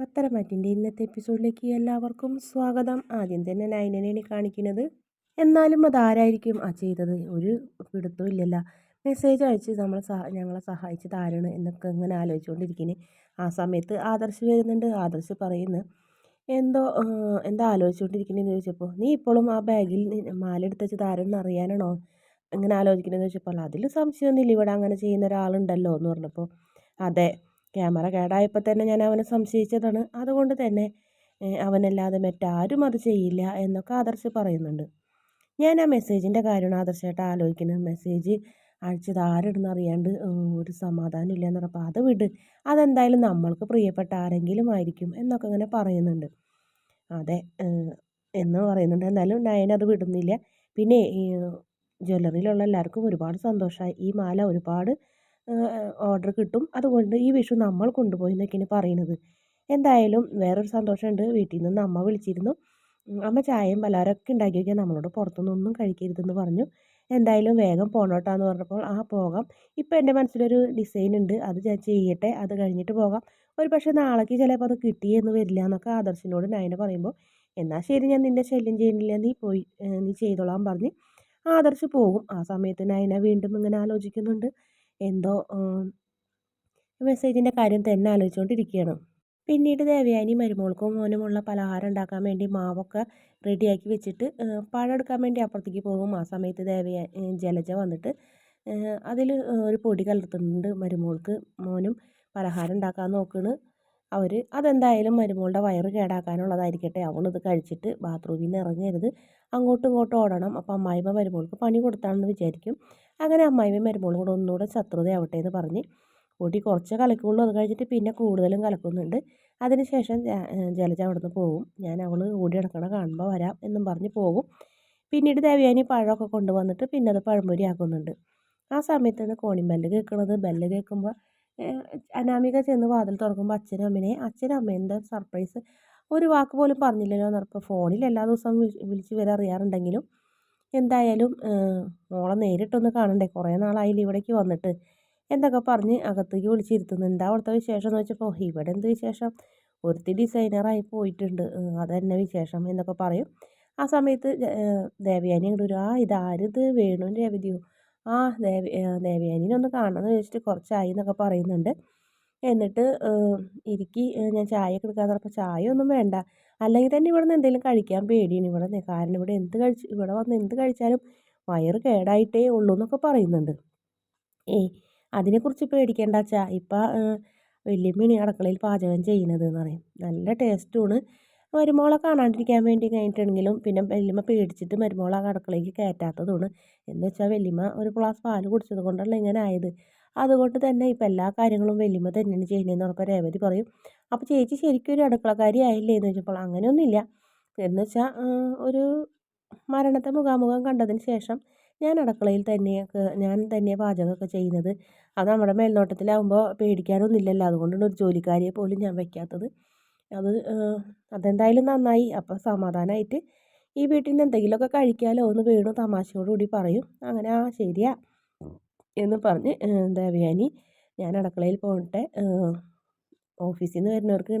പത്തരമാറ്റിന്റെ ഇന്നത്തെ എപ്പിസോഡിലേക്ക് എല്ലാവർക്കും സ്വാഗതം. ആദ്യം തന്നെ നയനനെയാണ് കാണിക്കുന്നത് എന്നാലും അതാരായിരിക്കും? ആ ചെയ്തത് ഒരു പിടുത്തവും ഇല്ലല്ലോ. മെസ്സേജ് അയച്ച് നമ്മളെ സഹ ഞങ്ങളെ സഹായിച്ചത് ആരാണ് എന്നൊക്കെ ഇങ്ങനെ ആലോചിച്ചുകൊണ്ടിരിക്കുന്നത് ആ സമയത്ത് ആദർശ് വരുന്നുണ്ട്. ആദർശ് പറയുന്നു എന്തോ എന്താ ആലോചിച്ചുകൊണ്ടിരിക്കുന്നതെന്ന് ചോദിച്ചപ്പോൾ നീ ഇപ്പോഴും ആ ബാഗിൽ മാല എടുത്ത് വെച്ചത് ആരെന്ന് അറിയാനാണോ? ഇങ്ങനെ ആലോചിക്കുന്നതെന്ന് ചോദിച്ചപ്പോൾ അതിൽ സംശയമൊന്നുമില്ല. ഇവിടെ അങ്ങനെ ചെയ്യുന്ന ഒരാളുണ്ടല്ലോ എന്ന് പറഞ്ഞപ്പോൾ അതെ ക്യാമറ കേടായപ്പോൾ തന്നെ ഞാൻ അവനെ സംശയിച്ചതാണ്. അതുകൊണ്ട് തന്നെ അവനല്ലാതെ മറ്റാരും അത് ചെയ്യില്ല എന്നൊക്കെ ആദർശ് പറയുന്നുണ്ട്. ഞാൻ ആ മെസ്സേജിന്റെ കാര്യമാണ് ആദർശമായിട്ട് ആലോചിക്കുന്നത് മെസ്സേജ് അയച്ചത് ആരിടുന്ന അറിയാണ്ട് ഒരു സമാധാനം ഇല്ല എന്ന് അത് വിട്. അതെന്തായാലും നമ്മൾക്ക് പ്രിയപ്പെട്ട ആരെങ്കിലും ആയിരിക്കും എന്നൊക്കെ അങ്ങനെ പറയുന്നുണ്ട്. അതെ എന്ന് പറയുന്നുണ്ട്. എന്നാലും നയൻ അത് വിടുന്നില്ല. പിന്നെ ജ്വല്ലറിയിലുള്ള എല്ലാവർക്കും ഒരുപാട് സന്തോഷമായി. ഈ മാല ഒരുപാട് ഓർഡർ കിട്ടും. അതുകൊണ്ട് ഈ വിഷു നമ്മൾ കൊണ്ടുപോയി എന്നൊക്കെയാണ് പറയുന്നത് എന്തായാലും വേറൊരു സന്തോഷമുണ്ട്. വീട്ടിൽ നിന്ന് അമ്മ വിളിച്ചിരുന്നു. അമ്മ ചായയും പലഹാരമൊക്കെ ഉണ്ടാക്കി വയ്ക്കാൻ നമ്മളോട് പുറത്തുനിന്നൊന്നും കഴിക്കരുതെന്ന് പറഞ്ഞു. എന്തായാലും വേഗം പോണോട്ടാന്ന് പറഞ്ഞപ്പോൾ ആ പോകാം. ഇപ്പം എന്റെ മനസ്സിലൊരു ഡിസൈൻ ഉണ്ട്. അത് ഞാൻ ചെയ്യട്ടെ. അത് കഴിഞ്ഞിട്ട് പോകാം. ഒരു പക്ഷേ നാളേക്ക് ചിലപ്പോൾ അത് കിട്ടിയെന്ന് വരില്ല എന്നൊക്കെ ആദർശിനോട് നയന പറയുമ്പോൾ എന്നാൽ ശരി ഞാൻ നിന്നെ ശല്യം ചെയ്യുന്നില്ല. നീ പോയി നീ ചെയ്തോളാം പറഞ്ഞ് ആദർശ് പോകും. ആ സമയത്ത് നയന വീണ്ടും ഇങ്ങനെ ആലോചിക്കുന്നുണ്ട്. എന്തോ മെസ്സേജിന്റെ കാര്യം തന്നെ ആലോചിച്ചുകൊണ്ടിരിക്കുകയാണ് പിന്നീട് ദേവയാനി മരുമോൾക്കും മോനുമുള്ള പലഹാരം ഉണ്ടാക്കാൻ വേണ്ടി മാവൊക്കെ റെഡിയാക്കി വെച്ചിട്ട് പഴം എടുക്കാൻ വേണ്ടി അപ്പുറത്തേക്ക് പോകും. ആ സമയത്ത് ദേവയാ ജലജ വന്നിട്ട് അതിൽ ഒരു പൊടി കലർത്തുന്നുണ്ട് മരുമോൾക്ക്. മോനും പലഹാരം ഉണ്ടാക്കാൻ നോക്കണ്. അവർ അതെന്തായാലും മരുമോളുടെ വയറ് കേടാക്കാനുള്ളതായിരിക്കട്ടെ. അവളിത് കഴിച്ചിട്ട് ബാത്റൂമിൽ നിന്ന് ഇറങ്ങരുത്. അങ്ങോട്ടും ഇങ്ങോട്ടും ഓടണം. അപ്പോൾ അമ്മായിമ്മ മരുമോൾക്ക് പണി കൊടുത്താണെന്ന് വിചാരിക്കും. അങ്ങനെ അമ്മായിമ്മ മരുമോളും കൂടെ ഒന്നുകൂടെ ശത്രുതയാവട്ടെ എന്ന് പറഞ്ഞ് കൂട്ടി കുറച്ച് കലക്കുള്ളൂ. അത് കഴിഞ്ഞിട്ട് പിന്നെ കൂടുതലും കലക്കുന്നുണ്ട്. അതിനുശേഷം ജലജ അവിടെ നിന്ന് പോകും ഞാൻ അവൾ ഓടി നടക്കണ കാണുമ്പോൾ വരാം എന്നും പറഞ്ഞ് പോകും. പിന്നീട് ദേവയാനി പഴമൊക്കെ കൊണ്ടുവന്നിട്ട് പിന്നെ അത് പഴംപൊരി ആക്കുന്നുണ്ട്. ആ സമയത്താണ് ബെല്ല് കേൾക്കുന്നത് ബെല്ല് കേൾക്കുമ്പോൾ അനാമിക ചെന്ന് വാതിൽ തുറക്കുമ്പോൾ അച്ഛനും അമ്മനെ അച്ഛനും എന്താ സർപ്രൈസ് ഒരു വാക്ക് പോലും പറഞ്ഞില്ലല്ലോ എന്നറിയപ്പോൾ ഫോണിൽ എല്ലാ ദിവസവും വിളിച്ച് വരെ അറിയാറുണ്ടെങ്കിലും എന്തായാലും മോളെ നേരിട്ടൊന്ന് കാണണ്ടേ? കുറേ നാളായില്ല ഇവിടേക്ക് വന്നിട്ട്. എന്തൊക്കെ പറഞ്ഞ് അകത്തേക്ക് വിളിച്ചിരുത്തുന്നു. എന്താ അവിടുത്തെ വിശേഷം എന്ന് വെച്ചപ്പോൾ ഇവിടെ എന്ത് വിശേഷം? ഒരുത്തി ഡിസൈനറായി പോയിട്ടുണ്ട്. അതന്നെ വിശേഷം എന്നൊക്കെ പറയും. ആ സമയത്ത് ദേവയാനി അങ്ങോട്ട് വരും. ആ ഇതാരിത്? വേണു രവതിയോ ആ ദേവ ദേവയാനീനെ ഒന്ന് കാണണമെന്ന് വെച്ചിട്ട് കുറച്ചായി എന്നൊക്കെ പറയുന്നുണ്ട്. എന്നിട്ട് ഇരിക്കി ഞാൻ ചായ ഒക്കെ എടുക്കാൻ പറഞ്ഞപ്പോൾ ചായ ഒന്നും വേണ്ട. അല്ലെങ്കിൽ തന്നെ ഇവിടെ നിന്ന് എന്തെങ്കിലും കഴിക്കാൻ പേടിയാണ്. ഇവിടെ നിന്ന് കാരണം ഇവിടെ എന്ത് കഴിച്ച് ഇവിടെ വന്ന് എന്ത് കഴിച്ചാലും വയറ് കേടായിട്ടേ ഉള്ളൂ എന്നൊക്കെ പറയുന്നുണ്ട്. ഏയ് അതിനെക്കുറിച്ച് പേടിക്കേണ്ട അച്ഛാ. ഇപ്പം വല്യമ്മയാണ് അടുക്കളയിൽ പാചകം ചെയ്യുന്നത് എന്ന് പറയും. നല്ല ടേസ്റ്റുമാണ് മരുമോളെ കാണാണ്ടിരിക്കാൻ വേണ്ടി കഴിഞ്ഞിട്ടുണ്ടെങ്കിലും പിന്നെ വല്യമ്മ പേടിച്ചിട്ട് മരുമോളെ അടുക്കളയ്ക്ക് കയറ്റാത്തതുമാണ്. എന്ന് വെച്ചാൽ വല്യമ്മ ഒരു ഗ്ലാസ് പാൽ കുടിച്ചത് കൊണ്ടല്ല ഇങ്ങനെ ആയത്. അതുകൊണ്ട് തന്നെ ഇപ്പം എല്ലാ കാര്യങ്ങളും വല്യമ്മ തന്നെയാണ് ചെയ്യുന്നതെന്ന് പറഞ്ഞപ്പോൾ രേവതി പറയും. അപ്പോൾ ചേച്ചി ശരിക്കും ഒരു അടുക്കളക്കാരി ആയില്ലേ എന്ന് വെച്ചപ്പോൾ അങ്ങനെയൊന്നുമില്ല. എന്ന് വെച്ചാൽ ഒരു മരണത്തെ മുഖാമുഖം കണ്ടതിന് ശേഷം ഞാൻ അടുക്കളയിൽ തന്നെയൊക്കെ ഞാൻ തന്നെ പാചകമൊക്കെ ചെയ്യുന്നത്. അത് നമ്മുടെ മേൽനോട്ടത്തിലാവുമ്പോൾ പേടിക്കാനൊന്നുമില്ലല്ലോ. അതുകൊണ്ടാണ് ഒരു ജോലിക്കാരിയെ പോലും ഞാൻ വെക്കാത്തത് അത് അതെന്തായാലും നന്നായി. അപ്പോൾ സമാധാനമായിട്ട് ഈ വീട്ടിൽ നിന്ന് എന്തെങ്കിലുമൊക്കെ കഴിക്കാമല്ലോ എന്ന് വീണു തമാശയോടുകൂടി പറയും. അങ്ങനെ ആ ശരിയാ എന്ന് പറഞ്ഞ് ദേവയാനി ഞാൻ അടുക്കളയിൽ പോകട്ടെ ഓഫീസിൽ നിന്ന് വരുന്നവർക്ക്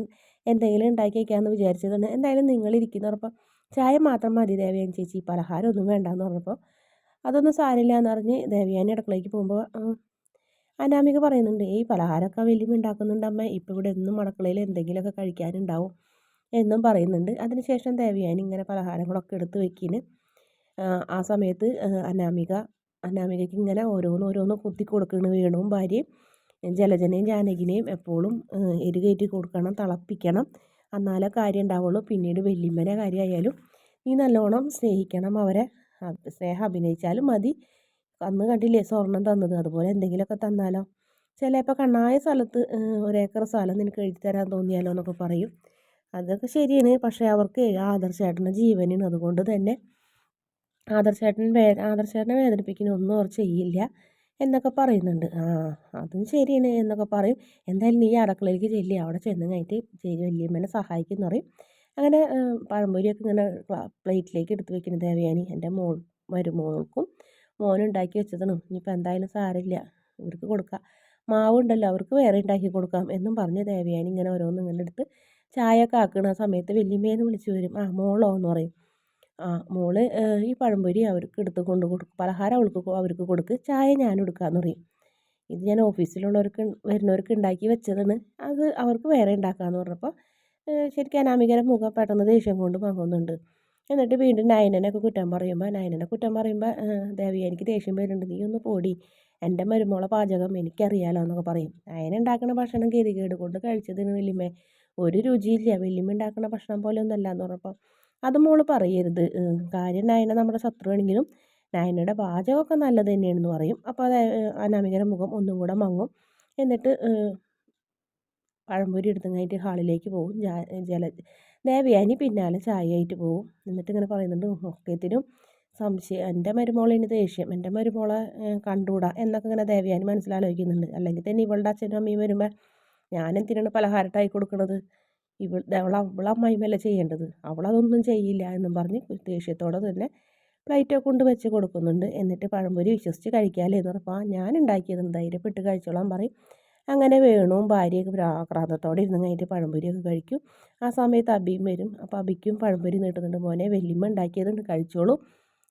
എന്തെങ്കിലും ഉണ്ടാക്കി വയ്ക്കാമെന്ന് വിചാരിച്ചതാണ്. എന്തായാലും നിങ്ങൾ ഇരിക്കുന്നപ്പോൾ ചായ മാത്രം മതി ദേവയാനി ചേച്ചി പലഹാരം ഒന്നും വേണ്ടെന്ന് പറഞ്ഞപ്പോൾ അതൊന്നും സാരമില്ല എന്ന് പറഞ്ഞ് ദേവയാനി അടുക്കളയ്ക്ക് പോകുമ്പോൾ അനാമിക പറയുന്നുണ്ട് ഈ പലഹാരമൊക്കെ വലിയ ഉണ്ടാക്കുന്നുണ്ട് അമ്മ. ഇപ്പോൾ ഇവിടെ എന്നും മടക്കളയിൽ എന്തെങ്കിലുമൊക്കെ കഴിക്കാനുണ്ടാവും എന്നും പറയുന്നുണ്ട്. അതിനുശേഷം ദേവയാനി ഇങ്ങനെ പലഹാരങ്ങളൊക്കെ എടുത്ത് വെക്കിന്. ആ സമയത്ത് അനാമിക അനാമികയ്ക്ക് ഇങ്ങനെ ഓരോന്ന് ഓരോന്ന് കുത്തി കൊടുക്കണ വേണവും ഭാര്യയും. ജലജനെയും ജാനകിനെയും എപ്പോഴും എരുകയറ്റി കൊടുക്കണം തിളപ്പിക്കണം. എന്നാലേ കാര്യം ഉണ്ടാവുള്ളൂ. പിന്നീട് വെല്ലിമ്മനെ കാര്യമായാലും നീ നല്ലോണം സ്നേഹിക്കണം അവരെ. സ്നേഹം അഭിനയിച്ചാലും മതി. അന്ന് കണ്ടില്ലേ സ്വർണം തന്നത്? അതുപോലെ എന്തെങ്കിലുമൊക്കെ തന്നാലോ? ചിലപ്പോൾ കണ്ണായ സ്ഥലത്ത് ഒരേക്കർ സ്ഥലം നിനക്ക് എഴുതി തരാൻ തോന്നിയാലോ എന്നൊക്കെ പറയും. അതൊക്കെ ശരിയാണ്. പക്ഷേ അവർക്ക് ആദർശേട്ടന്റെ ജീവനാണ്. അതുകൊണ്ട് തന്നെ ആദർശേട്ടൻ വേ ആദർശേട്ടനെ വേദനിപ്പിക്കുന്ന ഒന്നും അവർ ചെയ്യില്ല എന്നൊക്കെ പറയുന്നുണ്ട്. ആ അതും ശരിയാണ് എന്നൊക്കെ പറയും. എന്തായാലും നീ അടുക്കളയിലേക്ക് ചെല്ലി. അവിടെ ചെന്ന് കഴിഞ്ഞിട്ട് ചേച്ചി സഹായിക്കും എന്ന് പറയും. അങ്ങനെ പഴംപൊരിയൊക്കെ ഇങ്ങനെ പ്ലേറ്റിലേക്ക് എടുത്ത് വെക്കുന്ന ദേവയാനി. എന്റെ മോൾ മരുമോൾക്കും മോനുണ്ടാക്കി വെച്ചതാണ്. ഇനിയിപ്പോൾ എന്തായാലും സാരമില്ല. ഇവർക്ക് കൊടുക്കാം. മാവ് ഉണ്ടല്ലോ അവർക്ക് വേറെ ഉണ്ടാക്കി കൊടുക്കാം എന്നും പറഞ്ഞ് ദേവയാനി ഇങ്ങനെ ഓരോന്നും ഇങ്ങനെ എടുത്ത് ചായ ഒക്കെ ആക്കുന്ന സമയത്ത് വലിയമ്മേന്ന് വിളിച്ച് വരും. ആ മോളോ? എന്ന് പറയും. ആ മോൾ ഈ പഴംപൊരി അവർക്ക് എടുത്ത് കൊണ്ട് കൊടുക്കും പലഹാരം അവൾക്ക് അവർക്ക് കൊടുക്ക്. ചായ ഞാൻ എടുക്കാമെന്ന് പറയും. ഇത് ഞാൻ ഓഫീസിലുള്ളവർക്ക് വരുന്നവർക്ക് ഉണ്ടാക്കി വെച്ചതാണ്. അത് അവർക്ക് വേറെ ഉണ്ടാക്കാമെന്ന് പറഞ്ഞപ്പോൾ ശരിക്കും അനാമികരെ മുഖം പെട്ടെന്ന് ദേഷ്യം കൊണ്ട് വാങ്ങുന്നുണ്ട് എന്നിട്ട് വീണ്ടും നയനനൊക്കെ കുറ്റം പറയുമ്പോൾ നയനനെ കുറ്റം പറയുമ്പോൾ ദേവി എനിക്ക് ദേഷ്യം വരുന്നുണ്ട്. നീ ഒന്ന് പോടി. എന്റെ മരുമോളെ പാചകം എനിക്കറിയാലോ എന്നൊക്കെ പറയും. നയന ഉണ്ടാക്കുന്ന ഭക്ഷണം ഗതികേട് കൊണ്ട് കഴിച്ചതിന് വലിയമ്മ ഒരു രുചിയില്ല. വലിയമ്മ ഉണ്ടാക്കുന്ന ഭക്ഷണം പോലെ ഒന്നല്ല എന്ന് പറഞ്ഞപ്പോൾ അത് മോൾ പറയരുത്. കാര്യം നയന നമ്മുടെ ശത്രുവാണെങ്കിലും നയനയുടെ പാചകമൊക്കെ നല്ലത് തന്നെയാണെന്ന് പറയും. അപ്പോൾ അത് അനാമികയുടെ മുഖം ഒന്നും കൂടെ മങ്ങും. എന്നിട്ട് പഴംപൊരി എടുത്തും കഴിഞ്ഞിട്ട് ഹാളിലേക്ക് പോകും. ജല ദേവയാനി പിന്നാലെ ചായയായിട്ട് പോകും. എന്നിട്ട് ഇങ്ങനെ പറയുന്നുണ്ട് ഒക്കത്തിനും സംശയം എന്റെ മരുമോളിന് ദേഷ്യം എന്റെ മരുമോളെ കണ്ടുകൂടാ എന്നൊക്കെ ഇങ്ങനെ ദേവയാനി മനസ്സിലാലോചിക്കുന്നുണ്ട്. അല്ലെങ്കിൽ തന്നെ ഇവളുടെ അച്ഛനും അമ്മയും വരുമ്പോൾ ഞാനെന്തിനാണ് പലഹാരട്ടായി കൊടുക്കുന്നത് ഇവൾ അവൾ അവളെ അമ്മായിമല്ല ചെയ്യേണ്ടത്? അവളതൊന്നും ചെയ്യില്ല എന്നും പറഞ്ഞ് ദേഷ്യത്തോടെ തന്നെ പ്ലേറ്റൊക്കെ കൊണ്ട് വെച്ച് കൊടുക്കുന്നുണ്ട്. എന്നിട്ട് പഴംപൊരി വിശ്വസിച്ച് കഴിക്കാമല്ലേ എന്ന് പറഞ്ഞപ്പോൾ ഞാൻ ഉണ്ടാക്കിയത് ധൈര്യപ്പെട്ട് കഴിച്ചോളാൻ പറയും. അങ്ങനെ വേണുവും ഭാര്യയൊക്കെ ആക്രാന്തത്തോടെ ഇരുന്ന് കഴിഞ്ഞിട്ട് പഴംപൊരിയൊക്കെ കഴിക്കും. ആ സമയത്ത് അബിയും വരും. അപ്പോൾ അബിക്കും പഴംപൊരി നീട്ടുന്നുണ്ട്. മോനെ വല്യമ്മ ഉണ്ടാക്കിയതുണ്ട്. കഴിച്ചോളൂ.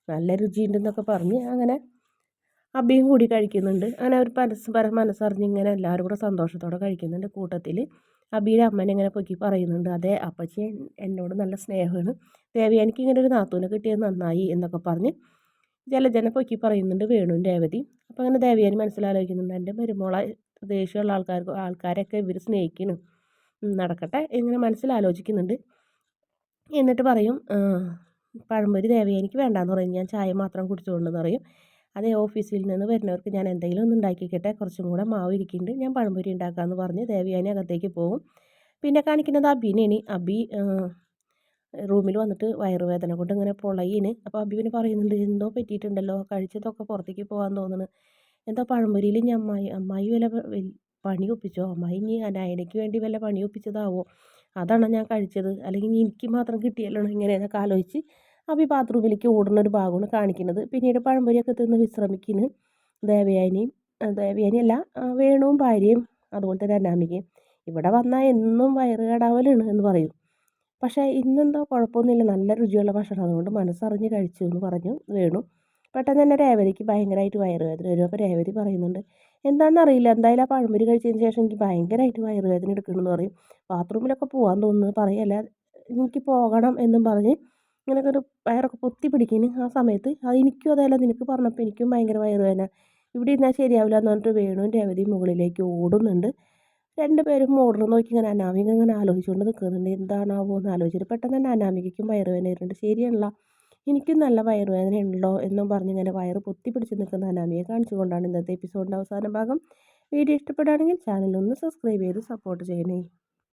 നല്ല രുചിയുണ്ടെന്നൊക്കെ പറഞ്ഞ് അങ്ങനെ അബിയും കൂടി കഴിക്കുന്നുണ്ട്. അങ്ങനെ അവർ പരസ്പരം മനസ്സറിഞ്ഞ് ഇങ്ങനെ എല്ലാവരും കൂടെ സന്തോഷത്തോടെ കഴിക്കുന്നുണ്ട് കൂട്ടത്തിൽ അബിയുടെ അമ്മനെ ഇങ്ങനെ പൊക്കി പറയുന്നുണ്ട്. അതെ അപ്പച്ചി എന്നോട് നല്ല സ്നേഹമാണ്. ദേവി എനിക്ക് ഇങ്ങനെ ഒരു നാത്തൂനെ കിട്ടിയത് നന്നായി എന്നൊക്കെ പറഞ്ഞ് ജലജന പൊക്കി പറയുന്നുണ്ട് വേണു രേവതി അപ്പോൾ അങ്ങനെ ദേവിയാൻ മനസ്സിലാലോചിക്കുന്നുണ്ട്. എന്റെ മരുമോളെ ദേഷ്യമുള്ള ആൾക്കാർക്ക് ആൾക്കാരൊക്കെ ഇവർ സ്നേഹിക്കണം. നടക്കട്ടെ ഇങ്ങനെ മനസ്സിലാലോചിക്കുന്നുണ്ട്. എന്നിട്ട് പറയും പഴംപൊരി ദേവയാനിക്ക് വേണ്ടാന്ന് പറയും. ഞാൻ ചായ മാത്രം കുടിച്ചുകൊണ്ടെന്ന് പറയും. അതേ ഓഫീസിൽ നിന്ന് വരുന്നവർക്ക് ഞാൻ എന്തെങ്കിലും ഒന്ന് ഉണ്ടാക്കിക്കട്ടെ കുറച്ചും കൂടെ മാവ് ഇരിക്കുന്നുണ്ട് ഞാൻ പഴംപൊരി ഉണ്ടാക്കാമെന്ന് പറഞ്ഞ് ദേവയാനി അകത്തേക്ക് പോകും. പിന്നെ കാണിക്കുന്നത് അബിനെയാണ്. അബി റൂമിൽ വന്നിട്ട് വയറുവേദന കൊണ്ട് ഇങ്ങനെ പൊളയിന് അപ്പോൾ അബിന് പറയുന്നുണ്ട് എന്തോ പറ്റിയിട്ടുണ്ടല്ലോ കഴിച്ചതൊക്കെ പുറത്തേക്ക് പോകാൻ തോന്നുന്നു എന്താ പഴംപൊരിയിൽ ഇനി അമ്മായി അമ്മായി വല്ല പണി ഒപ്പിച്ചോ? അമ്മായി ഇനി അനായനയ്ക്ക് വേണ്ടി വല്ല പണി ഒപ്പിച്ചതാവോ? അതാണ് ഞാൻ കഴിച്ചത്. അല്ലെങ്കിൽ എനിക്ക് മാത്രം കിട്ടിയല്ലോ ഇങ്ങനെ ഇങ്ങനെയെന്നൊക്കെ ആലോചിച്ച് അഭി ബാത്റൂമിലേക്ക് ഓടുന്ന ഒരു ഭാഗമാണ് കാണിക്കുന്നത്. പിന്നീട് പഴംപൊരിയൊക്കെ തിന്ന് വിശ്രമിക്കുന്നു. ദേവയാനിയും ദേവയാനിയല്ല വേണുവും ഭാര്യയും അതുപോലെ തന്നെ അനാമികയും. ഇവിടെ വന്നാൽ എന്നും വയറ് കടാവലാണ് എന്ന് പറയും. പക്ഷേ ഇന്നെന്താ കുഴപ്പമൊന്നുമില്ല. നല്ല രുചിയുള്ള ഭക്ഷണം. അതുകൊണ്ട് മനസ്സറിഞ്ഞ് കഴിച്ചു എന്ന് പറഞ്ഞു വേണു. പെട്ടെന്ന് തന്നെ രേവതിക്ക് ഭയങ്കരമായിട്ട് വയറുവേദന വരും. അപ്പോൾ രേവതി പറയുന്നുണ്ട് എന്താണെന്ന് അറിയില്ല എന്തായാലും ആ പഴംപൊരി കഴിച്ചതിന് ശേഷം എനിക്ക് ഭയങ്കരമായിട്ട് വയറുവേദന എടുക്കണമെന്ന് പറയും. ബാത്റൂമിലൊക്കെ പോകാൻ തോന്നുന്നു. പറയല്ല എനിക്ക് പോകണം എന്നും പറഞ്ഞ് ഇങ്ങനെയൊക്കെ ഒരു വയറൊക്കെ പൊത്തി പിടിക്കുന്നു ആ സമയത്ത് അത് എനിക്കും അതല്ല നിനക്ക് പറഞ്ഞപ്പോൾ എനിക്കും ഭയങ്കര വയറുവേദന. ഇവിടെ ഇരുന്നാൽ ശരിയാവില്ല എന്ന് പറഞ്ഞിട്ട് വേണുവും രേവതി മുകളിലേക്ക് ഓടുന്നുണ്ട്. രണ്ടുപേരും മോഡൽ നോക്കി ഇങ്ങനെ അനാമിക ഇങ്ങനെ ആലോചിച്ചുകൊണ്ട് നിൽക്കുന്നുണ്ട് എന്താണാവോ എന്ന് ആലോചിച്ചിട്ട് പെട്ടെന്ന് തന്നെ അനാമികയ്ക്കും വയറുവേദന വരുന്നുണ്ട്. ശരിയല്ല എനിക്കും നല്ല വയറുവേദന ഉണ്ടോ എന്നും പറഞ്ഞ് ഇങ്ങനെ വയറ് പൊത്തി പിടിച്ച് നിൽക്കുന്ന അനാമിയെ കാണിച്ചുകൊണ്ടാണ് ഇന്നത്തെ എപ്പിസോഡിന്റെ അവസാന ഭാഗം. വീഡിയോ ഇഷ്ടപ്പെടുകയാണെങ്കിൽ ചാനൽ ഒന്ന് സബ്സ്ക്രൈബ് ചെയ്ത് സപ്പോർട്ട് ചെയ്യണേ.